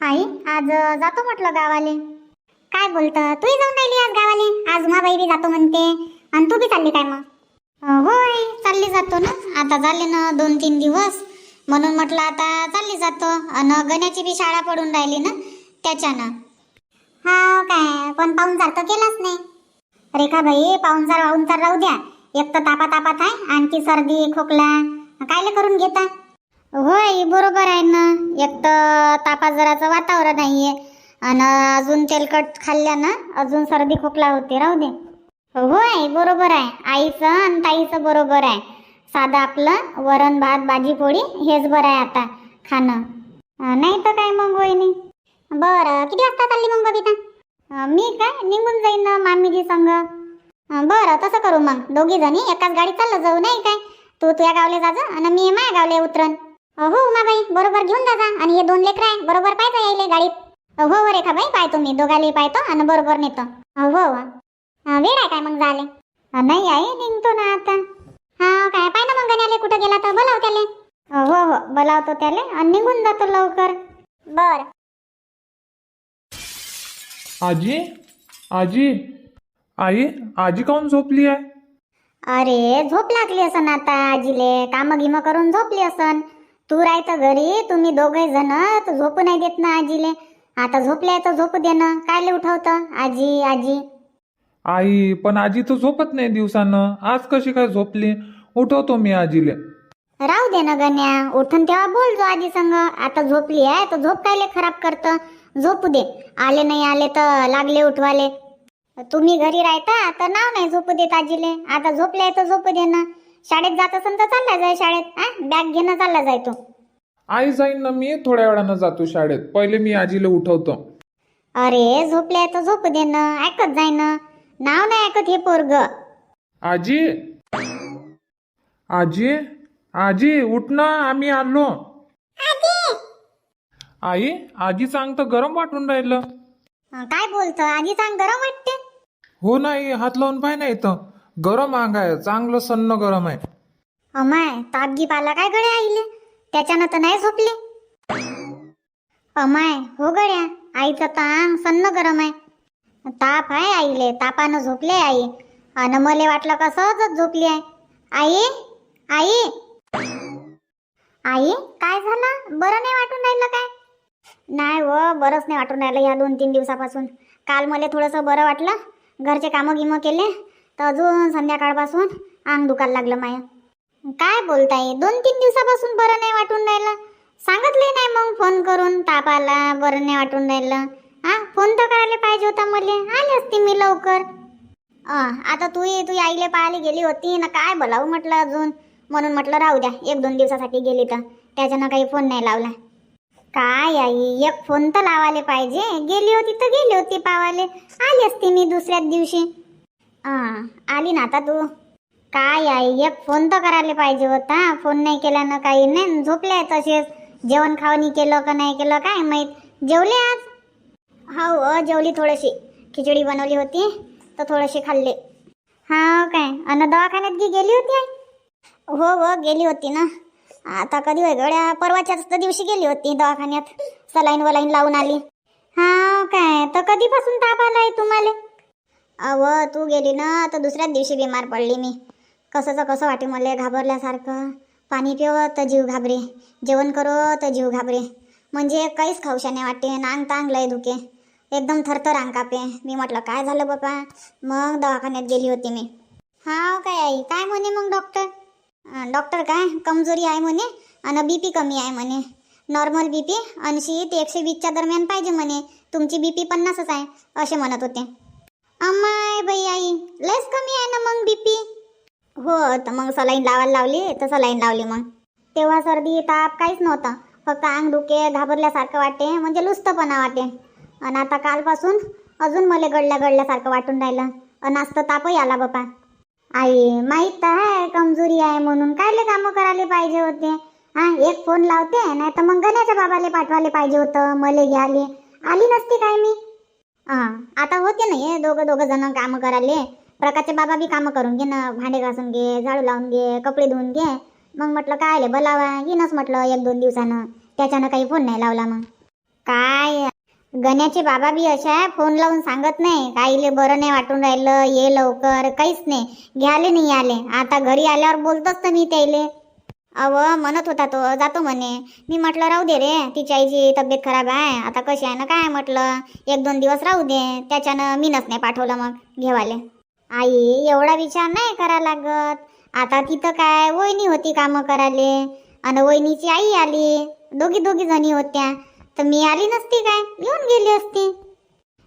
आई आज जातो म्हटलं गावाले. काय बोलतं? तूही जाऊन राहिली आज गावाले? आज उमाबाई बी जातो म्हणते. आणि तू बी चालली काय मग? हो आई चालली जातो ना. आता झाले ना दोन तीन दिवस. म्हणून म्हटलं आता चालली जातो. आणि गण्याची बी शाळा पडून राहिली ना त्याच्यानं. हा काय? पण पाहुणचार तर केलाच नाही. रेखा भाई पाहुणचार वाहुणचार राहू द्या. एक तर तापा तापात आहे. आणखी सर्दी खोकला. कायले करून घेता? होय बरोबर आहे ना. एक तर तापाजराचं वातावरण नाहीये. आणि अजून तेलकट खाल्ल्यानं अजून सर्दी खोकला होते राहू दे. होय बरोबर आहे. आईचं आणि ताईचं बरोबर आहे. साधं आपलं वरण भात भाजी पोळी हेच बरं आहे आता खाणं. नाही तर काय मग वहिनी? बरं किती वाजता चालली मग बबिता? मी काय? निघून जाईन ना मामीजी संग. बरं तसं करू मग. दोघी जणी एकाच गाडीत चाललं जाऊ नाही काय? तू तुझ्या गावले जाजा आणि मी माझ्या गावले उतरन. हो उमाबाई बरोबर घेऊन जाजा आणि हे दोन लेकर आहे बरोबर पाहता यायले गाडीत. हो हो रेखाबाई पाहतो मी दोघाले पाहतो आणि बरोबर नेतो. हो हो. वेळ आहे काय मग झाले नाही आई निघतो ना आता. हा काय पाय ना मग गण्याले कुठं गेला तर बोलाव त्याले. हो हो बोलावतो त्याले आणि निघून जातो लवकर. बर. आजी आजी आई आजी काऊन झोपली आहे? अरे झोप लागली असन आता आजीले. काम गिम करून झोपली असन. तू राहतं घरी तुम्ही दोघे जण तर झोपू नाही देत ना आजीले. आता झोपले तर झोपू दे ना. कायले उठवतं? आजी आजी. आई पण आजी तर झोपत नाही दिवसानं. आज कशी काय झोपली? उठवतो मी आजीले. राहू दे ना गण्या. उठून तेव्हा बोल जो आजी संग. आता झोपली आहे तर झोप कायले खराब करतं? झोपू दे. आले नाही आले तर लागले उठवाले. तुम्ही घरी राहता तर नाव नाही झोपू देत आजीले. आता झोपले तर झोपू दे ना. शाळेत जात असन तर चालला जाय शाळेत बॅग घेणं चालला जाय तू. आई जाईन ना मी थोड्या वेळानं जातो शाळेत. पहिले मी आजीला उठवतो. अरे झोपले तर झोपू दे ना ऐकत जाय ना. नाव नाही ऐकत हे पोरग. आजी? आजी? आजी उठ ना आम्ही आलो. आई आजी सांग तर गरम वाटून राहिलं. काय बोलतं? आजी सांग गरम वाटते. हो नाही हात लावून पाय ना इथं. गरम आंग आहे चांगलं सन्न गरम आहे. अमाय तापगी पाला काय गड्या आईले? त्याच्यानं तर नाही झोपले. अमाय हो गड्या आईचं तांग सन्न गरम आहे. ताप आहे आईले तापानं झोपले आई. अन मले वाटलं का सहजच झोपली आहे. आई आई. आई काय झालं? बरं नाही वाटून राहिलं काय? नाही व बरंच नाही वाटून राहिलं या दोन तीन दिवसापासून. काल मला थोडंसं बरं वाटलं. घरचे कामं गिमं केले. तर अजून संध्याकाळपासून अंग दुखायला लागलं माया. काय बोलताय? दोन तीन दिवसापासून बरं नाही वाटून राहिलं. सांगितले नाही मग फोन करून ताप आला बरं नाही वाटून राहिलं. हा फोन तर करायला पाहिजे होता मला. आली असती मी लवकर. आता तू तू आईले पाहायला गेली होती. ना काय बोलावं म्हटलं अजून? म्हणून म्हटलं राहू द्या. एक दोन दिवसासाठी गेली तर. त्याच्यानं काही फोन नाही लावला. काय आई एक फोन तर लावायला पाहिजे. गेली होती तर गेली होती पावाले. आली असती मी दुसऱ्याच दिवशी. हां आली ना आता तू. काय आई एक फोन तर करायला पाहिजे होता. फोन नाही केला ना काही नाही. झोपले तसेच. जेवण खावणी केलं का नाही केलं काय माहीत. जेवले आज? हो अ जेवली थोडीशी. खिचडी बनवली होती तर थोडीशी खाल्ले. हा काय? अन दवाखान्यात गी गेली होती आई? हो हो गेली होती ना. आता कधी होय परवाच्याच तर दिवशी गेली होती दवाखान्यात. सलाईन वलाईन लावून आली. हा काय? तर कधीपासून ताप आलाय तुम्हाला? अव तू गेली ना तर दुसऱ्याच दिवशी बिमार पडली मी. कसंचं कसं वाटे मला घाबरल्यासारखं. पाणी पिव तर जीव घाबरे. जेवण करो तर जीव घाबरे. म्हणजे काहीच खाऊशाने वाटते नांग तांग लय धुके. एकदम थरथर अंग कापे. मी म्हटलं काय झालं बाबा? मग दवाखान्यात गेली होती मी. हा काय आई? काय म्हणे मग डॉक्टर? डॉक्टर काय? कमजोरी आहे म्हणे आणि बी पी कमी आहे म्हणे. नॉर्मल बी पी ऐंशी ते एकशे वीसच्या दरम्यान पाहिजे म्हणे. तुमची बी पी पन्नासच आहे असे म्हणत होते. अम्माय बाई आई लयच कमी आहे ना मग बीपी हो तर मग सलाईन लावायला लावली तर सलाईन लावली मग. तेव्हा सर्दी ताप काहीच नव्हतं. फक्त अंग दुखे घाबरल्यासारखं वाटे म्हणजे लुस्तपणा वाटे आणि आता कालपासून अजून मला गडल्या गडल्यासारखं वाटून राहिलं. आणि असतं तापही आला बापा. आई माहीत तर आहे कमजोरी आहे म्हणून. कायले कामं करायला पाहिजे होते? हा एक फोन लावते नाही तर मग गण्याच्या बाबाले पाठवायला पाहिजे होतं मले घ्याले आली नसती काय मी? हा आता होते ना हे दोघं दोघं जण कामं करायले. प्रकाशचे बाबा बी कामं करून घे ना भांडे घासून घे झाडू लावून घे कपडे धुवून घे. मग म्हटलं काय आले बोलावा. येणंच म्हटलं एक दोन दिवसानं. त्याच्यानं काही फोन नाही लावला मग. काय? गण्याचे बाबा बी अशा फोन लावून सांगत नाही. काहीले बरं नाही वाटून राहिलं ये लवकर काहीच नाही. घ्याले नाही आले. आता घरी आल्यावर बोलतोच तर मी त्याले. अव म्हणत होता तो जातो म्हणे. मी म्हटलं राहू दे रे तिच्या आईची तब्येत खराब आहे. आता कशी आहे ना काय म्हटलं? एक दोन दिवस राहू दे. त्याच्यानं मीनच नाही पाठवलं मग घेवाले. आई एवढा विचार नाही करा लागत. आता तिथं काय वहिनी होती कामं करायले? आणि वहिनीची आई आली. दोघी दोघी जणी होत्या. तर मी आली नसती काय? येऊन गेली असती.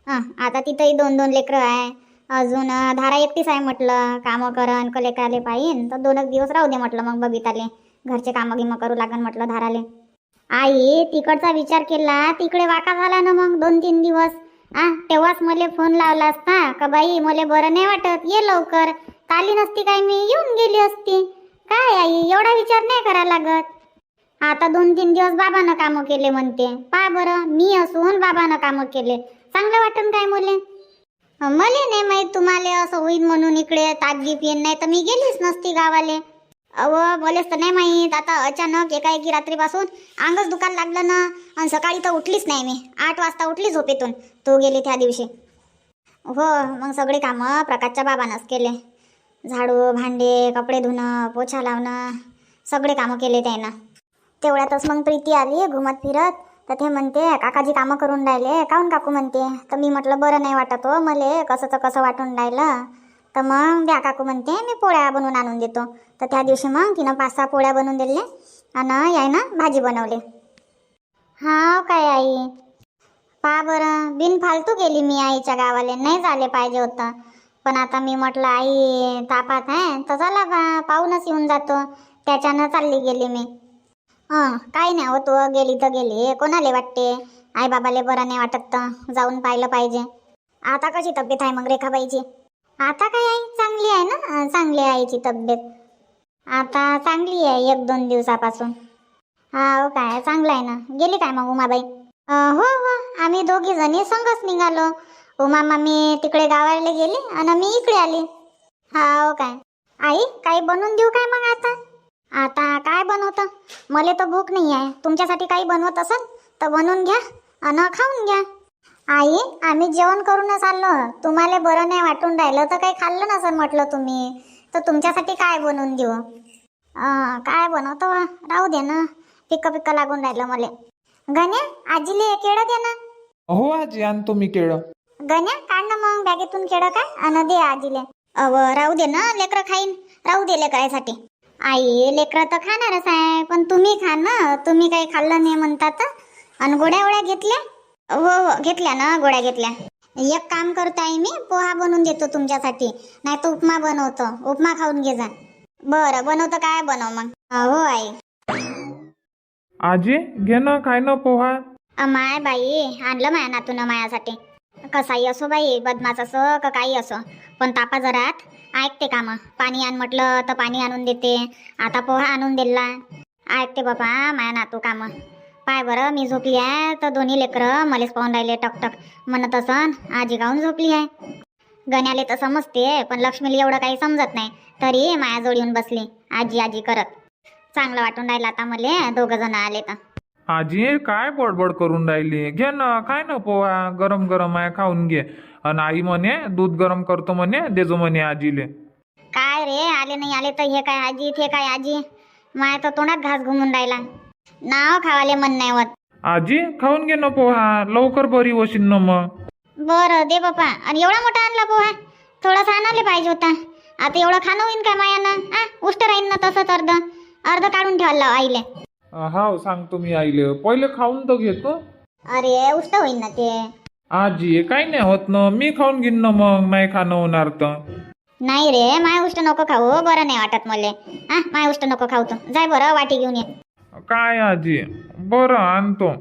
हां आता तिथंही दोन दोन लेकरं आहे. अजून धारा एकटीच आहे म्हटलं. कामं करन का लेकराले पाहिन. तर दोनच दिवस राहू दे म्हटलं मग बबिताले. घरचे कामं गिमं करू लागन म्हटलं धाराले. आई तिकडचा विचार केला तिकडे वाका झाला ना मग दोन तीन दिवस. आ तेव्हाच मला फोन लावला असता का बाई मला बरं नाही वाटत ये लवकर. काली नसती काय मी येऊन गेली असती. काय आई एवढा विचार नाही करा लागत. आता दोन तीन दिवस बाबानं कामं केले म्हणते. पा बरं मी असून बाबानं कामं केले. चांगलं वाटन काय मुले? मले नाही माहीत तुम्हाला असं होईल म्हणून इकडे ताजी येईन नाही तर मी गेलीच नसती गावाले. अव मलेच तर नाही माहीत. आता अचानक एकाएकी रात्रीपासून अंगच दुकान लागलं ना. आणि सकाळी तर उठलीच नाही मी. आठ वाजता उठली झोपेतून. तू गेली त्या दिवशी. हो मग सगळे कामं प्रकाशच्या बाबानंच केले. झाडू भांडे कपडे धुणं पोछा लावणं सगळे कामं केले त्यानं. तेवढ्यातच मग प्रीती आली घुमत फिरत. तर ते म्हणते काकाजी कामं करून राहिले. काऊन काकू म्हणते? तर मी म्हटलं बरं नाही वाटत हो मले. कसंचं कसं वाटून राहिलं. तर मग द्या काकू म्हणते मी पोळ्या बनवून आणून देतो. तर त्या दिवशी मग तिनं पाच सहा पोळ्या बनवून दिले आणि यायनं भाजी बनवली. हा काय आई? पा बरं बिन फालतू गेली मी आईच्या गावाले. नाही झाले पाहिजे होतं. पण आता मी म्हटलं आई तापात आहे. तर चला बा पाहूनच येऊन जातो. त्याच्यानं चालली गेली मी. हं काही नाही होतो गेली तर गेली. कोणाले वाटते? आई बाबाले बरं नाही वाटत तर जाऊन पाहिलं पाहिजे. आता कशी तब्येत आहे मग रेखाबाईची? आता काय आई? चांगली आहे ना? चांगली आहे आईची तब्येत. आता चांगली आहे एक दोन दिवसापासून. हो काय? चांगलं आहे ना? गेली काय मग उमाबाई? हो हो. आम्ही दोघी जणी संघच निघालो. उमा मामी तिकडे गावाला गेली आणि मी इकडे आली. हो काय? आई काही बनवून देऊ काय मग आता? आता काय बनवतं? मला तर भूक नाही आहे. तुमच्यासाठी काही बनवत असेल तर बनवून घ्या आणि खाऊन घ्या. आई आम्ही जेवण करूनच आलो. तुम्हाला बरं नाही वाटून राहिलं तर काही खाल्लं नसन म्हटलं तुम्ही. तर तुमच्यासाठी काय बनवून देऊ? काय बनवतो? राहू दे ना. पिक्क पिक्क लागून राहिलं मला. गण्या आजीले केळं दे ना. हो आजी आणतो मी केळं. गण्या काढ ना मग बॅगेतून केळं काय? अन दे आजीले. अव राहू दे ना लेकरं खाईन. राहू दे लेकरासाठी. आई लेकरं तर खाणारच आहे पण तुम्ही खा ना. तुम्ही काही खाल्लं नाही म्हणतात. आणि गोड्या गोड्या घेतल्या? हो हो. घेतल्या ना गोड्या घेतल्या. एक काम करतो आहे मी पोहा बनवून देतो तुमच्यासाठी. नाही तर उपमा बनवतो. उपमा खाऊन घे जा. बरं बनवतो काय बनव मग? हो आई. आजी घे ना काय ना पोहा. माय बाई आणलं माया नातून मायासाठी. कसाही असो बाई बदमाश असो का काही असो. पण तापा जरात. ऐकते कामं पाणी आण म्हटलं तर पाणी आणून देते. आता पोहा आणून दिला. ऐकते बाबा माया नातू कामं पाय बरं मी झोपली आहे तर दोन्ही लेकरं मलेच पाहून राहिले टकटक. म्हणत असन आजी गाऊन झोपली आहे. गण्याले तर समजते पण लक्ष्मीला एवढं काही समजत नाही. तरी मायाजवळ येऊन बसली आजी आजी करत. चांगलं वाटून राहिलं आता मले दोघं जण आले तर. आजी काय बडबड करून राहिली? घे ना काय ना पोहा गरम गरम आहे खाऊन घे. आणि आई म्हणे दूध गरम करतो म्हणे देजो म्हणे आजीले. काय रे आले नाही आले तर हे काय आजी ते काय आजी? माया तर तोंडात घास घुमून राहिला. नाव खावाले मन नाही होत. आजी खाऊन घे ना पोहा लवकर बरी होशील ना मग. बरं दे बापा आणि एवढा मोठा आणला पोहा? थोडासा आणायला पाहिजे होता. आता एवढं खाणं होईन काय मायानं? आ? उष्ट राहीन ना तसंच अर्ध. अर्ध काढून ठेवायला लाव आईले. हा सांगतो मी आईले. पहिले खाऊन तर घेतो अरे उष्ट होईन ना ते. आजी काही नाही होत ना. मी खाऊन घेईन ना मग. नाही खाणं होणार तर. नाही रे माय उष्ट नको खाऊ. बरं नाही वाटत मले. आ माय उष्ट नको खाऊ तू. जाय बरं वाटी घेऊन ये. काय आजी? बरं आणतो.